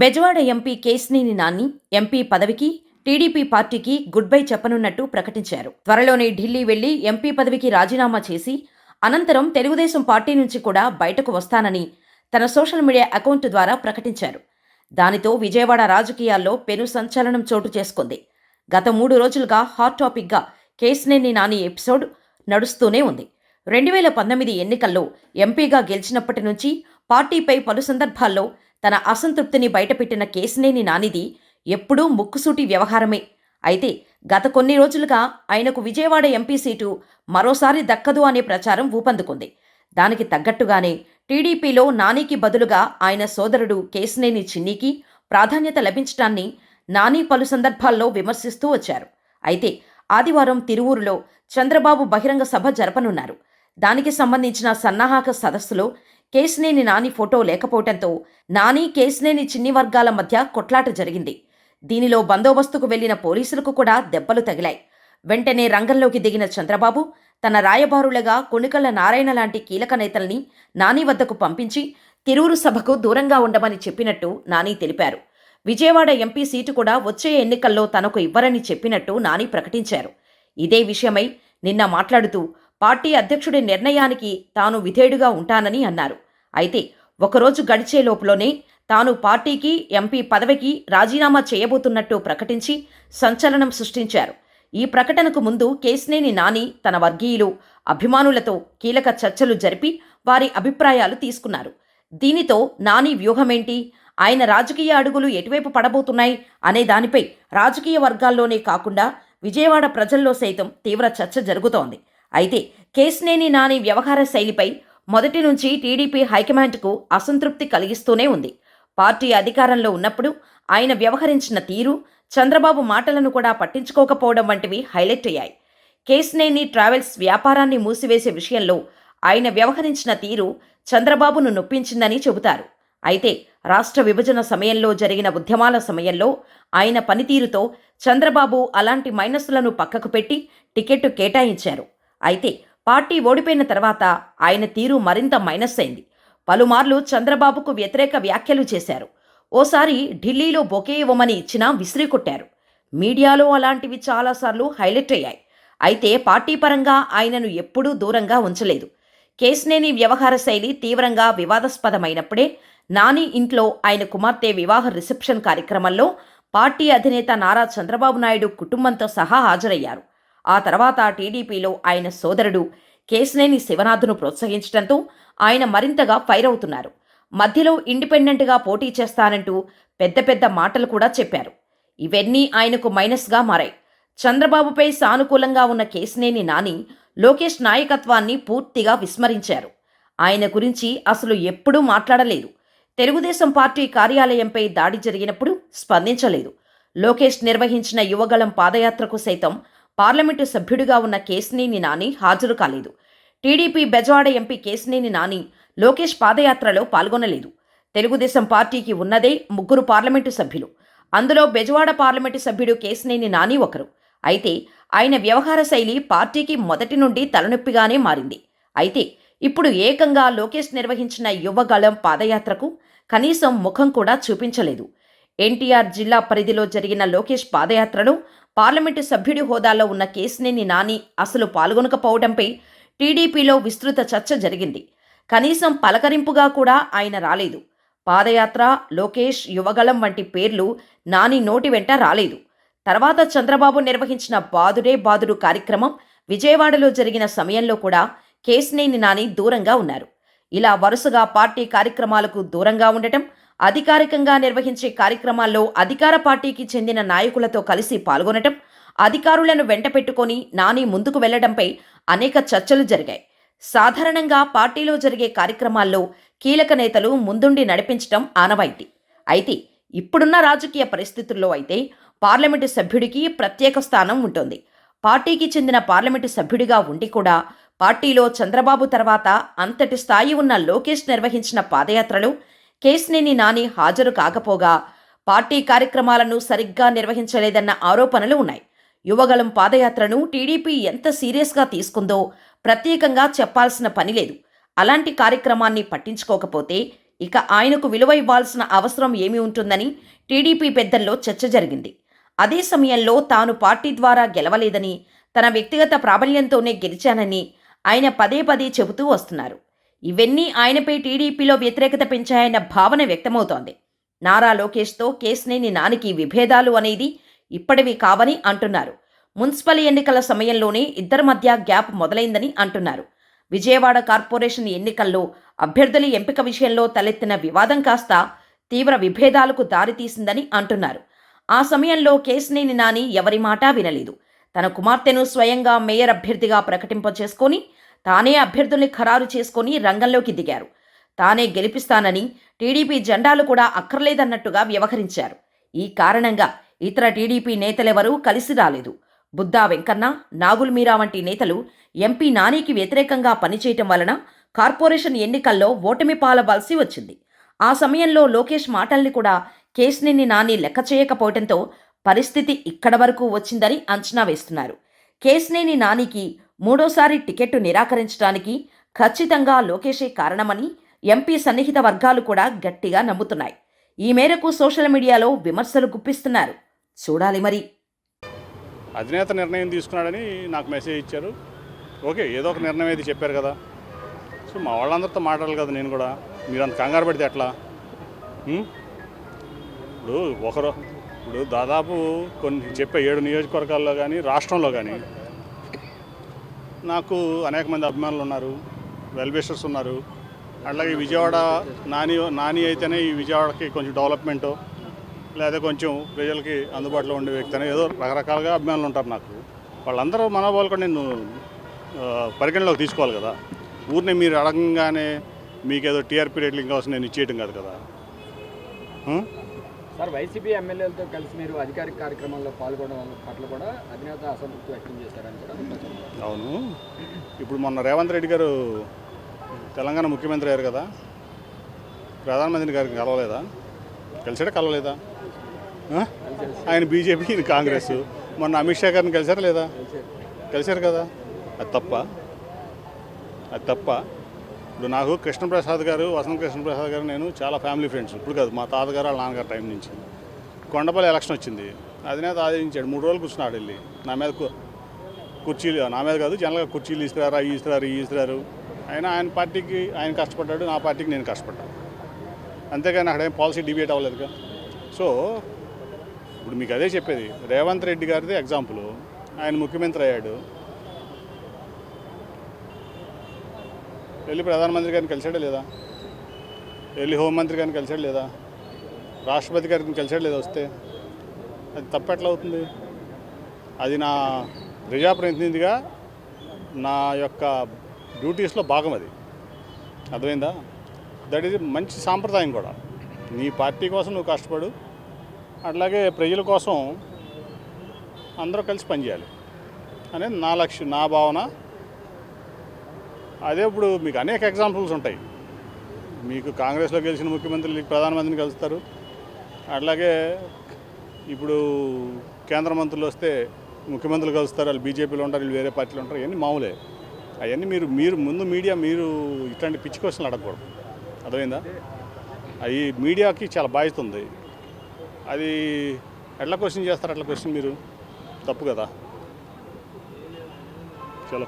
Bezawada MP Kesineni Nani MP పదవికి TDP పార్టీకి good bye చెప్పనున్నట్టు ప్రకటించారు. త్వరలోనే ఢిల్లీ వెళ్ళి ఎంపీ పదవికి రాజీనామా చేసి అనంతరం తెలుగుదేశం పార్టీ నుంచి కూడా బయటకు వస్తానని తన సోషల్ మీడియా అకౌంట్ ద్వారా ప్రకటించారు. దానితో విజయవాడ రాజకీయాల్లో పెను సంచలనం చోటు చేసుకుంది. గత మూడు రోజులుగా హాట్ టాపిక్గా కేశినేని నాని ఎపిసోడ్ నడుస్తూనే ఉంది. రెండు వేల పంతొమ్మిది ఎన్నికల్లో ఎంపీగా గెలిచినప్పటి నుంచి పార్టీపై పలు సందర్భాల్లో తన అసంతృప్తిని బయటపెట్టిన కేశినేని నానిది ఎప్పుడూ ముక్కుసూటి వ్యవహారమే. అయితే గత కొన్ని రోజులుగా ఆయనకు విజయవాడ ఎంపీ సీటు మరోసారి దక్కదు అనే ప్రచారం ఊపందుకుంది. దానికి తగ్గట్టుగానే టీడీపీలో నానికి బదులుగా ఆయన సోదరుడు కేశినేని చిన్నీకి ప్రాధాన్యత లభించడాన్ని నాని పలు సందర్భాల్లో విమర్శిస్తూ వచ్చారు. అయితే ఆదివారం తిరువూరులో చంద్రబాబు బహిరంగ సభ జరపనున్నారు. దానికి సంబంధించిన సన్నాహక సదస్సులో కేశినేని నాని ఫోటో లేకపోవటంతో నాని కేశినేని చిన్ని వర్గాల మధ్య కొట్లాట జరిగింది. దీనిలో బందోబస్తుకు వెళ్ళిన పోలీసులకు కూడా దెబ్బలు తగిలాయి. వెంటనే రంగంలోకి దిగిన చంద్రబాబు తన రాయబారులుగా కొణికళ్ళ నారాయణ లాంటి కీలక నేతల్ని నాని వద్దకు పంపించి తిరువురు సభకు దూరంగా ఉండమని చెప్పినట్టు నాని తెలిపారు. విజయవాడ ఎంపీ సీటు కూడా వచ్చే ఎన్నికల్లో తనకు ఇవ్వరని చెప్పినట్టు నాని ప్రకటించారు. ఇదే విషయమై నిన్న మాట్లాడుతూ పార్టీ అధ్యక్షుడి నిర్ణయానికి తాను విధేయుడుగా ఉంటానని అన్నారు. అయితే ఒకరోజు గడిచే లోపులోనే తాను పార్టీకి ఎంపీ పదవికి రాజీనామా చేయబోతున్నట్టు ప్రకటించి సంచలనం సృష్టించారు. ఈ ప్రకటనకు ముందు కేశినేని నాని తన వర్గీయులు అభిమానులతో కీలక చర్చలు జరిపి వారి అభిప్రాయాలు తీసుకున్నారు. దీనితో నాని వ్యూహమేంటి? ఆయన రాజకీయ అడుగులు ఎటువైపు పడబోతున్నాయి అనే దానిపై రాజకీయ వర్గాల్లోనే కాకుండా విజయవాడ ప్రజల్లో సైతం తీవ్ర చర్చ జరుగుతోంది. అయితే కేశినేని నాని వ్యవహార శైలిపై మొదటి నుంచి టీడీపీ హైకమాండ్కు అసంతృప్తి కలిగిస్తూనే ఉంది. పార్టీ అధికారంలో ఉన్నప్పుడు ఆయన వ్యవహరించిన తీరు చంద్రబాబు మాటలను కూడా పట్టించుకోకపోవడం వంటివి హైలైట్ అయ్యాయి. కేశినేని ట్రావెల్స్ వ్యాపారాన్ని మూసివేసే విషయంలో ఆయన వ్యవహరించిన తీరు చంద్రబాబును నొప్పించిందని చెబుతారు. అయితే రాష్ట్ర విభజన సమయంలో జరిగిన ఉద్యమాల సమయంలో ఆయన పనితీరుతో చంద్రబాబు అలాంటి మైనస్లను పక్కకు పెట్టి టికెట్టు కేటాయించారు. అయితే పార్టీ ఓడిపోయిన తర్వాత ఆయన తీరు మరింత మైనస్ అయింది. పలుమార్లు చంద్రబాబుకు వ్యతిరేక వ్యాఖ్యలు చేశారు. ఓసారి ఢిల్లీలో బొకే ఇవ్వమని ఇచ్చినా విసిరికొట్టారు. మీడియాలో అలాంటివి చాలాసార్లు హైలైట్ అయ్యాయి. అయితే పార్టీ పరంగా ఆయనను ఎప్పుడూ దూరంగా ఉంచలేదు. కేశినేని వ్యవహార శైలి తీవ్రంగా వివాదాస్పదమైనప్పుడే నాని ఇంట్లో ఆయన కుమార్తె వివాహ రిసెప్షన్ కార్యక్రమంలో పార్టీ అధినేత నారా చంద్రబాబు నాయుడు కుటుంబంతో సహా హాజరయ్యారు. ఆ తర్వాత టీడీపీలో ఆయన సోదరుడు కేశినేని శివనాథ్ను ప్రోత్సహించడంతో ఆయన మరింతగా ఫైర్ అవుతున్నారు. మధ్యలో ఇండిపెండెంట్గా పోటీ చేస్తానంటూ పెద్ద పెద్ద మాటలు కూడా చెప్పారు. ఇవన్నీ ఆయనకు మైనస్గా మారాయి. చంద్రబాబుపై సానుకూలంగా ఉన్న కేశినేని నాని లోకేష్ నాయకత్వాన్ని పూర్తిగా విస్మరించారు. ఆయన గురించి అసలు ఎప్పుడూ మాట్లాడలేదు. తెలుగుదేశం పార్టీ కార్యాలయంపై దాడి జరిగినప్పుడు స్పందించలేదు. లోకేష్ నిర్వహించిన యువగళం పాదయాత్రకు సైతం పార్లమెంటు సభ్యుడిగా ఉన్న కేశినేని నాని హాజరు కాలేదు. టీడీపీ బెజవాడ ఎంపీ కేశినేని నాని లోకేష్ పాదయాత్రలో పాల్గొనలేదు. తెలుగుదేశం పార్టీకి ఉన్నదే ముగ్గురు పార్లమెంటు సభ్యులు. అందులో బెజవాడ పార్లమెంటు సభ్యుడు కేశినేని నాని ఒకరు. అయితే ఆయన వ్యవహార శైలి పార్టీకి మొదటి నుండి తలనొప్పిగానే మారింది. అయితే ఇప్పుడు ఏకంగా లోకేష్ నిర్వహించిన యువగళం పాదయాత్రకు కనీసం ముఖం కూడా చూపించలేదు. ఎన్టీఆర్ జిల్లా పరిధిలో జరిగిన లోకేష్ పాదయాత్రలో పార్లమెంటు సభ్యుడి హోదాలో ఉన్న కేసినేని నాని అసలు పాల్గొనకపోవడంపై టీడీపీలో విస్తృత చర్చ జరిగింది. కనీసం పలకరింపుగా కూడా ఆయన రాలేదు. పాదయాత్ర లోకేష్ యువగళం వంటి పేర్లు నాని నోటి వెంట రాలేదు. తర్వాత చంద్రబాబు నిర్వహించిన బాదుడే బాదుడు కార్యక్రమం విజయవాడలో జరిగిన సమయంలో కూడా కేసినేని నాని దూరంగా ఉన్నారు. ఇలా వరుసగా పార్టీ కార్యక్రమాలకు దూరంగా ఉండటం అధికారికంగా నిర్వహించే కార్యక్రమాల్లో అధికార పార్టీకి చెందిన నాయకులతో కలిసి పాల్గొనటం అధికారులను వెంట పెట్టుకొని నాని ముందుకు వెళ్ళడంపై అనేక చర్చలు జరిగాయి. సాధారణంగా పార్టీలో జరిగే కార్యక్రమాల్లో కీలక నేతలు ముందుండి నడిపించటం ఆనవాయితీ. అయితే ఇప్పుడున్న రాజకీయ పరిస్థితుల్లో అయితే పార్లమెంటు సభ్యుడికి ప్రత్యేక స్థానం ఉంటుంది. పార్టీకి చెందిన పార్లమెంటు సభ్యుడిగా ఉండి కూడా పార్టీలో చంద్రబాబు తర్వాత అంతటి స్థాయి ఉన్న లోకేష్ నిర్వహించిన పాదయాత్రలు కేశినేని నాని హాజరు కాకపోగా పార్టీ కార్యక్రమాలను సరిగ్గా నిర్వహించలేదన్న ఆరోపణలు ఉన్నాయి. యువగలం పాదయాత్రను టీడీపీ ఎంత సీరియస్గా తీసుకుందో ప్రత్యేకంగా చెప్పాల్సిన పని లేదు. అలాంటి కార్యక్రమాన్ని పట్టించుకోకపోతే ఇక ఆయనకు విలువ ఇవ్వాల్సిన అవసరం ఏమి ఉంటుందని టీడీపీ పెద్దల్లో చర్చ జరిగింది. అదే సమయంలో తాను పార్టీ ద్వారా గెలవలేదని తన వ్యక్తిగత ప్రాబల్యంతోనే గెలిచానని ఆయన పదే పదే చెబుతూ వస్తున్నారు. ఇవన్నీ ఆయనపై టీడీపీలో వ్యతిరేకత పెంచాయన్న భావన వ్యక్తమవుతోంది. నారా లోకేష్తో కేసినేని నానికి విభేదాలు అనేది ఇప్పటివి కావని అంటున్నారు. మున్సిపల్ ఎన్నికల సమయంలోనే ఇద్దరి మధ్య గ్యాప్ మొదలైందని అంటున్నారు. విజయవాడ కార్పొరేషన్ ఎన్నికల్లో అభ్యర్థుల ఎంపిక విషయంలో తలెత్తిన వివాదం కాస్త తీవ్ర విభేదాలకు దారితీసిందని అంటున్నారు. ఆ సమయంలో కేసినేని నాని ఎవరి మాటా వినలేదు. తన కుమార్తెను స్వయంగా మేయర్ అభ్యర్థిగా ప్రకటింపచేసుకొని తానే అభ్యర్థుల్ని ఖరారు చేసుకొని రంగంలోకి దిగారు. తానే గెలిపిస్తానని టీడీపీ జెండాలు కూడా అక్కర్లేదన్నట్టుగా వ్యవహరించారు. ఈ కారణంగా ఇతర టీడీపీ నేతలెవరూ కలిసి రాలేదు. బుద్దా వెంకన్న నాగుల్ మీరా వంటి నేతలు ఎంపీ నానికి వ్యతిరేకంగా పనిచేయటం వలన కార్పొరేషన్ ఎన్నికల్లో ఓటమి పాలవలసి వచ్చింది. ఆ సమయంలో లోకేష్ మాటల్ని కూడా కేసినేని నాని లెక్క చేయకపోవడంతో పరిస్థితి ఇక్కడ వరకు వచ్చిందని అంచనా వేస్తున్నారు. కేసినేని నానికి మూడోసారి టికెట్టు నిరాకరించడానికి ఖచ్చితంగా లోకేషే కారణమని ఎంపీ సన్నిహిత వర్గాలు కూడా గట్టిగా నమ్ముతున్నాయి. ఈ మేరకు సోషల్ మీడియాలో విమర్శలు గుప్పిస్తున్నారు. చూడాలి మరి. అధినేత నిర్ణయం తీసుకున్నాడని నాకు మెసేజ్ ఇచ్చారు. ఓకే ఏదో ఒక నిర్ణయం అయితే చెప్పారు కదా. సో మా వాళ్ళందరితో మాట్లాడాలి కదా నేను కూడా. మీరు అంత కంగారు పెడితే ఎట్లా? ఇప్పుడు ఒకరు ఇప్పుడు దాదాపు కొన్ని చెప్పే ఏడు నియోజకవర్గాల్లో కానీ రాష్ట్రంలో కానీ నాకు అనేక మంది అభిమానులు ఉన్నారు వెల్బిషర్స్ ఉన్నారు. అట్లాగే విజయవాడ నాని నాని అయితేనే ఈ విజయవాడకి కొంచెం డెవలప్మెంటు లేదా కొంచెం ప్రజలకి అందుబాటులో ఉండే వ్యక్తి అని ఏదో రకరకాలుగా అభిమానులు ఉంటారు నాకు. వాళ్ళందరూ మనోభావాలు కూడా నేను పరిగణలోకి తీసుకోవాలి కదా. ఊరిని మీరు అడగంగానే మీకు ఏదో టీఆర్పీ రేట్లు కావాల్సిన నేను ఇచ్చేయటం కాదు కదా. సార్ వైసీపీ ఎమ్మెల్యేలతో కలిసి మీరు అధికారిక కార్యక్రమాల్లో పాల్గొనడం పట్ల కూడా అధినేత అసంతృప్తి వ్యక్తం చేశారని కూడా. అవును. ఇప్పుడు మొన్న రేవంత్ రెడ్డి గారు తెలంగాణ ముఖ్యమంత్రి అయ్యారు కదా ప్రధానమంత్రి గారికి కలవలేదా? కలిసాడా కలవలేదా? ఆయన బీజేపీ ఈయన కాంగ్రెస్. మొన్న అమిత్ షా గారిని కలిసారా లేదా? కలిశారు కదా. అది తప్ప? అది తప్ప? ఇప్పుడు నాకు కృష్ణప్రసాద్ గారు వసంత కృష్ణప్రసాద్ గారు నేను చాలా ఫ్యామిలీ ఫ్రెండ్స్. ఇప్పుడు కాదు మా తాతగారు వాళ్ళ నాన్నగారు టైం నుంచి. కొండపల్లి ఎలక్షన్ వచ్చింది. అధినేత ఆదరించాడు మూడు రోజులు కూర్చున్నాడు వెళ్ళి. నా మీద కుర్చీలు నా మీద కాదు జనరల్గా కుర్చీలు ఇస్తున్నారు అవి ఇస్తున్నారు ఇవి ఇస్తున్నారు అయినా ఆయన పార్టీకి ఆయన కష్టపడ్డాడు నా పార్టీకి నేను కష్టపడ్డాను. అంతేగాని అక్కడ ఏం పాలసీ డిబేట్ అవ్వలేదుగా సో ఇప్పుడు మీకు అదే చెప్పేది. రేవంత్ రెడ్డి గారిది ఎగ్జాంపుల్. ఆయన ముఖ్యమంత్రి అయ్యాడు. వెళ్ళి ప్రధానమంత్రి గారిని కలిసాడా లేదా? వెళ్ళి హోంమంత్రి గారిని కలిసాడు లేదా? రాష్ట్రపతి గారిని కలిసాడు లేదా వస్తే? అది తప్పెట్లా అవుతుంది? అది నా ప్రజాప్రతినిధిగా నా యొక్క డ్యూటీస్లో భాగం అది. అర్థమైందా? దట్ ఈజ్ మంచి సాంప్రదాయం కూడా. నీ పార్టీ కోసం నువ్వు కష్టపడు అట్లాగే ప్రజల కోసం అందరూ కలిసి పనిచేయాలి. అనేది నా లక్ష్యం నా భావన. అదే ఇప్పుడు మీకు అనేక ఎగ్జాంపుల్స్ ఉంటాయి. మీకు కాంగ్రెస్లో గెలిచిన ముఖ్యమంత్రి ప్రధానమంత్రిని కలుస్తారు. అట్లాగే ఇప్పుడు కేంద్ర మంత్రులు వస్తే ముఖ్యమంత్రులు కలుస్తారు వాళ్ళు బీజేపీలో ఉంటారు వీళ్ళు వేరే పార్టీలో ఉంటారు ఇవన్నీ మామూలే. అవన్నీ మీరు మీరు ముందు మీడియా మీరు ఇట్లాంటి పిచ్చి క్వశ్చన్లు అడగకూడదు. అర్థమైందా? అవి మీడియాకి చాలా బాధ్యత ఉంది. అది ఎట్లా క్వశ్చన్ చేస్తారు అట్లా క్వశ్చన్ మీరు? తప్పు కదా? చలో.